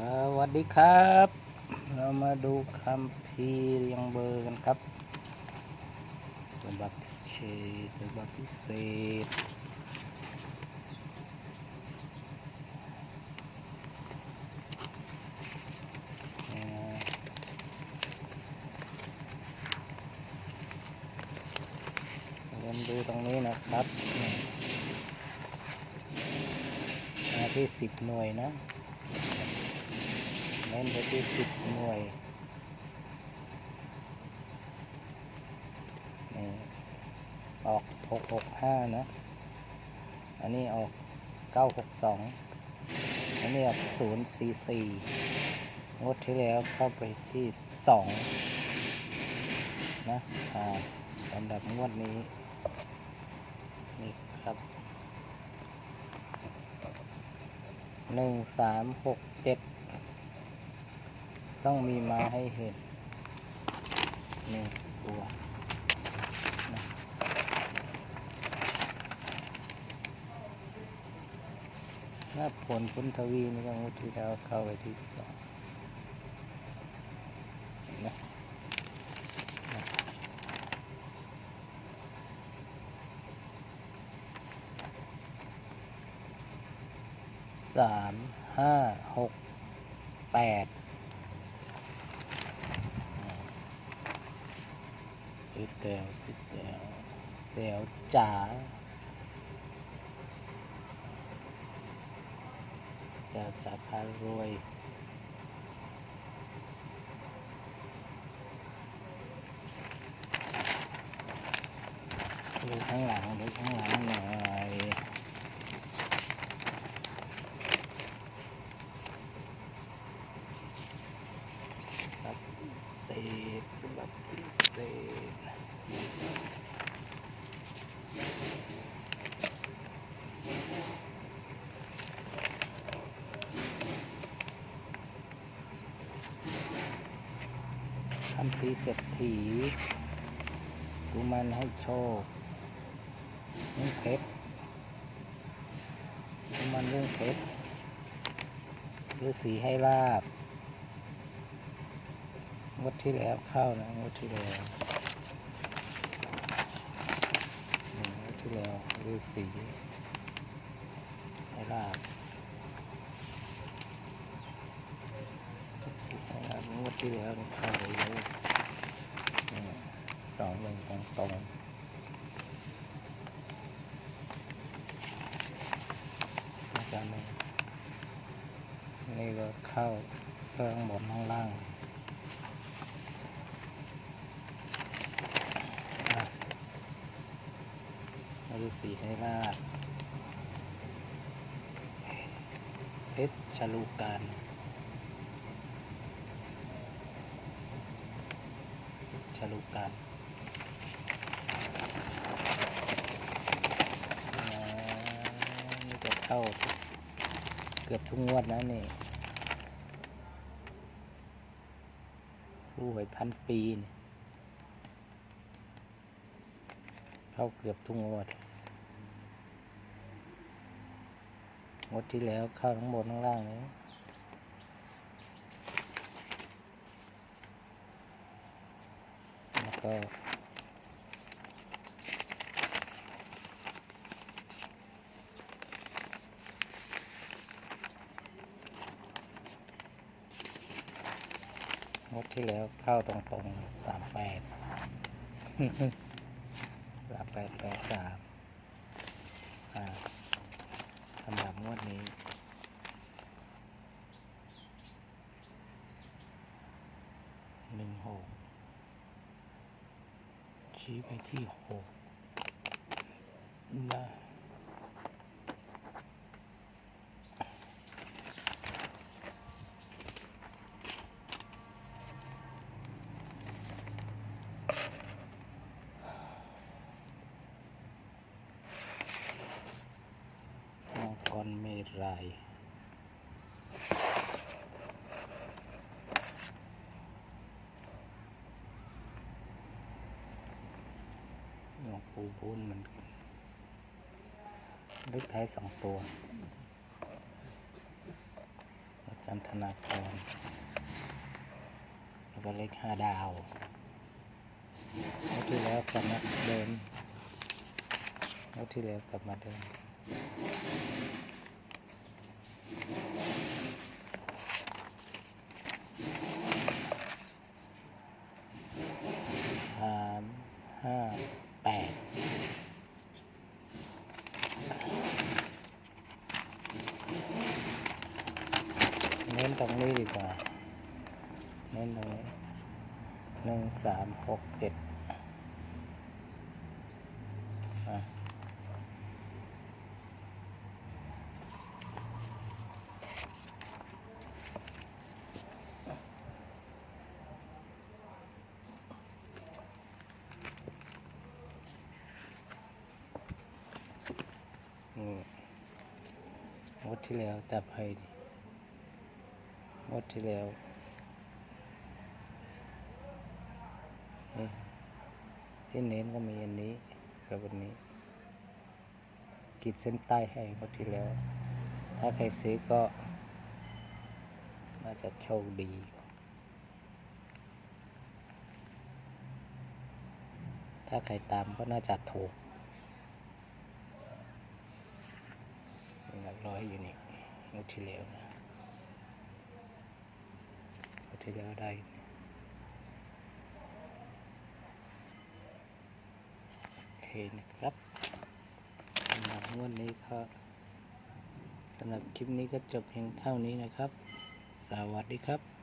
สวัสดีครับ เรามาดูคำพีร์เรียงเบอร์กันครับฉบับพิเศษฉบับพิเศษเริ่มดูตรงนี้นะครับมาที่สิบหน่วยนะ เน้นไปที่สิบหน่วยออกหกหกห้านะ อันนี้ออกเก้าหกสองอันนี้ออกศูนย์สี่สี่งวดที่แล้วเข้าไปที่สองนะอ่าสำหรับงวดนี้ นี่ครับหนึ่งสามหกเจ็ด ต้องมีมาให้เห็นหนึ่งตัวถ้าผลพุนทวีนี่ก็งวดที่แล้วเข้าไปที่สองนะสามห้าหกแปด จิต แตวจิตแตวแตวจ๋าแตวจ๋าพารวยดูข้างหลังดูข้างหลังหน่อยครับพิเศษแบบพิเศษ คำพีเศรษฐีกุมันให้โชคเรื่องเพชรกุมันเรื่องเพชรฤาษีให้ลาบงวดที่แล้วเข้านะงวดที่แล้วอืมงดที่แล้วฤาษีให้ลาบฤาษีให้ลาบ งวดที่แล้วเข้าไปเยนี่สองหนึ่งตรงตรงอาจารย์นี่นี่ก็เข้าเครื่องบนข้างล่างอะฤาษีให้ลาเพชรชลูการ ชลูการอ่านี่จะเข้าเกือบทุกงวดนะนี่ผู้หวยพันปีนี่เข้าเกือบทุกงวด งวดที่แล้วเข้าทั้งบนทั้งล่างเลยแล้ว ก็งวดที่แล้วเข้าตรงๆสามแปดสามแปดแปดสามสำหรับงวดนี้หนึ่งหก ชี้ไปที่หกนะก่อนไม่ไร อูบุญมันเลขท้ายสองตัวจันทนากรแล้วก็เลขห้าดาวแล้วที่แล้วกลับมาเดินแล้วที่แล้วกลับมาเดินสามห้าแปดเน้นตรงนี้ดีกว่า เน้นตรงนี้หนึ่งสามหกเจ็ดอะอืมงดที่แล้วจับให้ดิ งวดที่แล้วที่เน้นก็มีอันนี้กับวันนี้ขีดเส้นใต้ให้งวดที่แล้ว ถ้าใครซื้อก็น่าจะโชคดีถ้าใครตามก็น่าจะถูกหลักร้อยอยู่นี่งวดที่แล้วนะ งวดที่แล้วไรโอเคนะครับสำหรับวันนี้ก็สำหรับคลิปนี้ก็จบเพียงเท่านี้นะครับ สวัสดีครับ